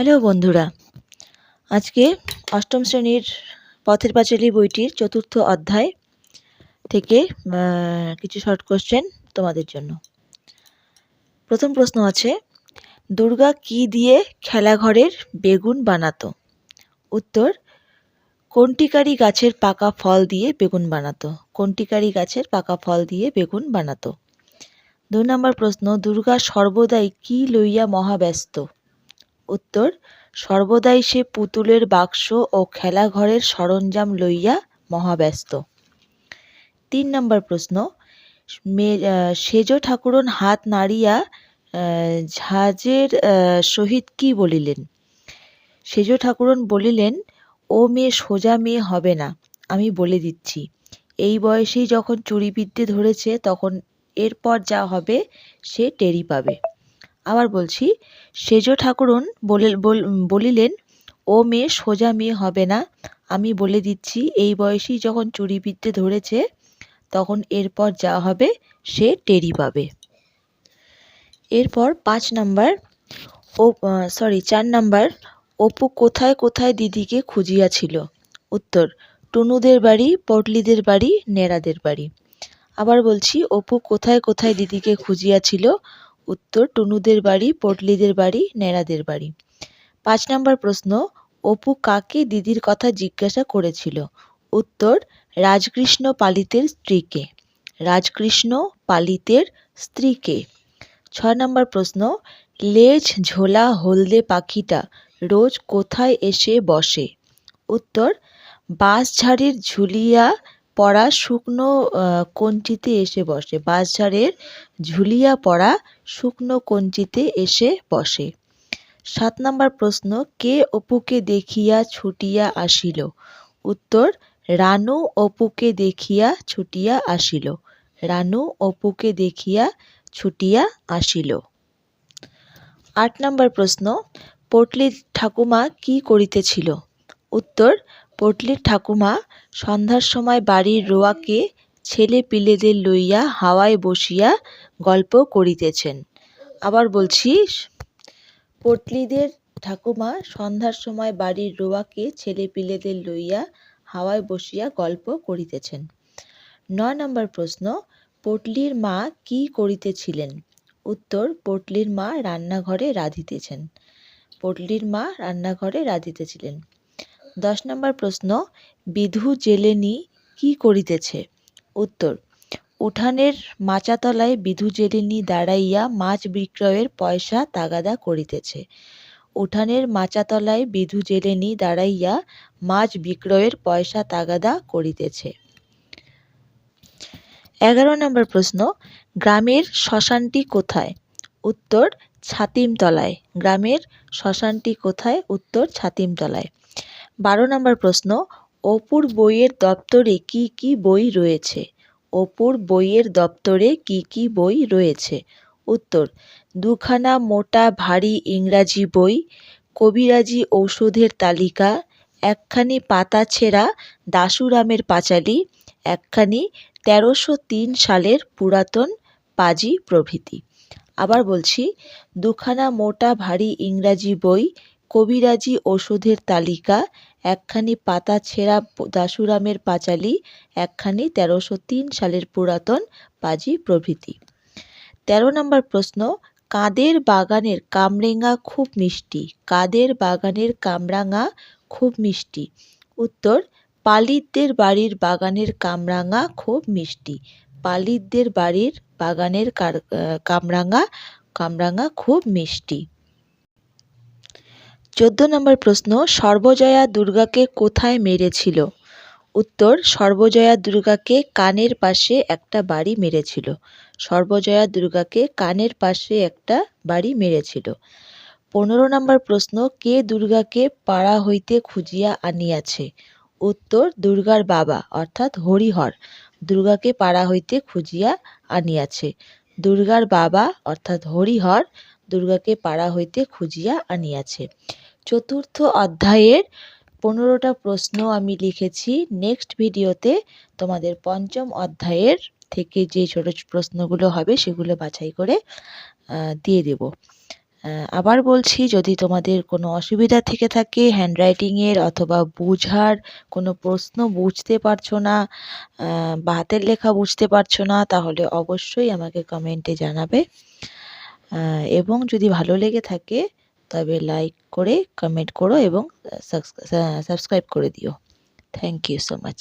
Hello বন্ধুরা, আজকে অষ্টম শ্রেণির পথের পাঁচালী বইটির চতুর্থ অধ্যায় থেকে কিছু শর্ট কোশ্চেন তোমাদের জন্য। প্রথম প্রশ্ন আছে, দুর্গা কি দিয়ে খেলাঘরের বেগুন বানাতো? উত্তর কন্টিকারি গাছের পাকা ফল দিয়ে বেগুন বানাতো? কন্টিকারি গাছের পাকা ফল দিয়ে বেগুন বানাতো? দুই নম্বর প্রশ্ন, দুর্গা সর্বদাই কি লইয়া মহাব্যস্ত? উত্তর, সর্বদাই সে পুতুলের বাক্স ও খেলাঘরের সরঞ্জাম লইয়া মহাব্যস্ত। তিন নম্বর প্রশ্ন সেজ ঠাকুরন হাত নাড়িয়া ঝাঁজের সহিত কি বলিলেন? সেজ ঠাকুরন বলিলেন, ও মেয়ে, সোজা মেয়ে হবে না, আমি বলে দিচ্ছি। এই বয়সেই যখন চুরিবিদ্যে ধরেছে, তখন এরপর যা হবে, সে টেরি পাবে। আবার বলছি, সেজ ঠাকুরন বলে- বল- বলিলেন, ও মেয়ে, সোজা মেয়ে হবে না। আমি বলে দিচ্ছি, এই বয়সেই যখন চুরিবিদ্যে ধরেছে, তখন এরপর যা হবে, সে টেরি পাবে। এরপর পাঁচ নাম্বার, ও সরি চার নাম্বার, অপু কোথায় কোথায় দিদিকে খুঁজিয়াছিল? উত্তর, টুনুদের বাড়ি, পটলিদের বাড়ি নেড়াদের বাড়ি। আবার বলছি, অপু কোথায় কোথায় দিদিকে খুঁজিয়াছিল? উত্তর, টুনুদের বাড়ি, পটলিদের বাড়ি, নেড়াদের বাড়ি। পাঁচ নম্বর প্রশ্ন, অপু কাকে দিদির কথা জিজ্ঞাসা করেছিল? উত্তর, রাজকৃষ্ণ পালিতের স্ত্রীকে। রাজকৃষ্ণ পালিতের স্ত্রীকে। ছয় নম্বর প্রশ্ন, লেজ ঝোলা হলদে পাখিটা রোজ কোথায় এসে বসে? উত্তর, বাঁশঝাড়ের ঝুলিয়া পড়া শুকনো কঞ্চিতে এসে বসে। বাঁশঝাড়ের ঝুলিয়া পড়া শুকনো কঞ্চিতে এসে বসে। সাত নম্বর প্রশ্ন, কে অপুকে দেখিয়া ছুটিয়া আসিল? উত্তর, রানু অপুকে দেখিয়া ছুটিয়া আসিল। রানু অপুকে দেখিয়া ছুটিয়া আসিল। আট নম্বর প্রশ্ন, পটলির ঠাকুমা কি করিতেছিল? উত্তর পটলির ঠাকুমা সন্ধ্যার সময় বাড়ির রোয়াকে ছেলে পিলেদের লইয়া হাওয়ায় বসিয়া গল্প করিতেছেন। আবার বলছি পটলিদের ঠাকুমা সন্ধ্যার সময় বাড়ির রোয়াকে ছেলে পিলেদের লইয়া হাওয়ায় বসিয়া গল্প করিতেছেন। নয় নম্বর প্রশ্ন, পটলির মা কি করিতেছিলেন? উত্তর, পটলির মা রান্নাঘরে রাঁধিতেছেন। পটলির মা রান্নাঘরে রাঁধিতেছিলেন। দশ নম্বর প্রশ্ন, বিধু জেলেনি কি করিতেছে? উত্তর, উঠানের মাচাতলায় বিধু জেলেনি দাঁড়াইয়া মাছ বিক্রয়ের পয়সা তাগাদা করিতেছে। উঠানের মাচাতলায় বিধু জেলেনি দাঁড়াইয়া মাছ বিক্রয়ের পয়সা তাগাদা করিতেছে। এগারো নম্বর প্রশ্ন, গ্রামের শ্মশানটি কোথায়? উত্তর, ছাতিমতলায়। গ্রামের শ্মশানটি কোথায়? উত্তর, ছাতিমতলায়। বারো নম্বর প্রশ্ন, অপুর বইয়ের দপ্তরে কি কি বই রয়েছে? অপুর বইয়ের দপ্তরে কি কি বই রয়েছে? উত্তর, দুখানা মোটা ভারী ইংরাজি বই, কবিরাজি ঔষধের তালিকা, একখানি পাতা ছেঁড়া দাশুরামের পাঁচালী, একখানি তেরোশো তিন সালের পুরাতন পাজি প্রভৃতি। আবার বলছি, দুখানা মোটা ভারী ইংরাজি বই, কবিরাজি ওষুধের তালিকা একখানি পাতা ছেঁড়া দাশুরামের পাঁচালী, একখানি তেরোশো তিন সালের পুরাতন পাজি প্রভৃতি। তেরো নম্বর প্রশ্ন, কাদের বাগানের কামরেঙা খুব মিষ্টি? কাদের বাগানের কামরাঙা খুব মিষ্টি? উত্তর, পালিতদের বাড়ির বাগানের কামরাঙা খুব মিষ্টি। পালিতদের বাড়ির বাগানের কামরাঙা কামরাঙা খুব মিষ্টি। চোদ্দ নম্বর প্রশ্ন, সর্বজয়া দুর্গাকে কোথায় মেরেছিল? উত্তর, সর্বজয়া দুর্গাকে কানের পাশে একটা বাড়ি মেরেছিল। সর্বজয়া দুর্গাকে কানের পাশে একটা বাড়ি মেরেছিল। পনেরো নম্বর প্রশ্ন, কে দুর্গাকে পাড়া হইতে খুঁজিয়া আনিয়াছে? উত্তর, দুর্গার বাবা, অর্থাৎ হরিহর, দুর্গাকে পাড়া হইতে খুঁজিয়া আনিয়াছে। দুর্গার বাবা, অর্থাৎ হরিহর, দুর্গাকে পাড়া হইতে খুঁজিয়া আনিয়াছে। চতুর্থ অধ্যায়ের পনেরোটা প্রশ্ন আমি লিখেছি। নেক্সট ভিডিওতে তোমাদের পঞ্চম অধ্যায়ের থেকে যে ছোট প্রশ্নগুলো হবে সেগুলো বাছাই করে দিয়ে দেব। আবার বলছি, যদি তোমাদের কোনো অসুবিধা থেকে থাকে হ্যান্ডরাইটিংয়ের অথবা বোঝার কোনো প্রশ্ন বুঝতে পারছ না বা হাতের লেখা বুঝতে পারছ না, তাহলে অবশ্যই আমাকে কমেন্টে জানাবে। এবং যদি ভালো লেগে থাকে তবে লাইক করে কমেন্ট করো এবং সাবস্ক্রাইব করে দিও। Thank you so much